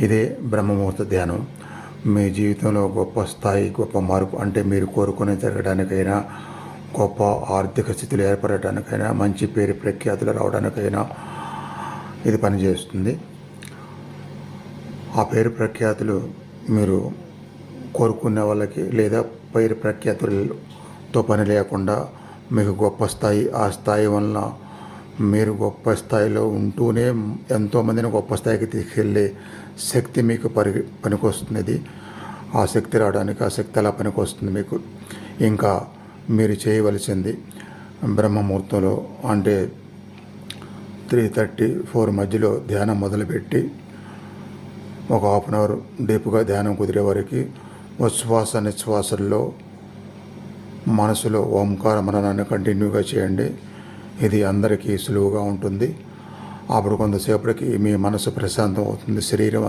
ఇదే బ్రహ్మముహూర్త ధ్యానం. మీ జీవితంలో గొప్ప స్థాయి గొప్ప మార్పు అంటే మీరు కోరుకుని జరగడానికైనా గొప్ప ఆర్థిక స్థితులు ఏర్పడటానికైనా మంచి పేరు ప్రఖ్యాతులు రావడానికైనా ఇది పనిచేస్తుంది. ఆ పేరు ప్రఖ్యాతులు మీరు కోరుకునే వాళ్ళకి లేదా పేరు ప్రఖ్యాతులతో పని లేకుండా మీకు గొప్ప స్థాయి ఆ స్థాయి వలన మీరు గొప్ప స్థాయిలో ఉంటూనే ఎంతోమందిని గొప్ప స్థాయికి తీసుకెళ్ళే శక్తి మీకు పరి పనికొస్తున్నది. ఆ శక్తి రావడానికి ఆ శక్తి అలా పనికొస్తుంది మీకు. ఇంకా మీరు చేయవలసింది బ్రహ్మముహూర్తంలో అంటే త్రీ థర్టీ ఫోర్ మధ్యలో ధ్యానం మొదలుపెట్టి ఒక హాఫ్ అన్ అవర్ డీప్గా ధ్యానం కుదిరే వరకు ఉచ్ఛ్వాస నిశ్వాసల్లో మనసులో ఓంకార మననాన్ని కంటిన్యూగా చేయండి. ఇది అందరికీ సులువుగా ఉంటుంది. అప్పుడు కొంతసేపటికి మీ మనసు ప్రశాంతం అవుతుంది శరీరం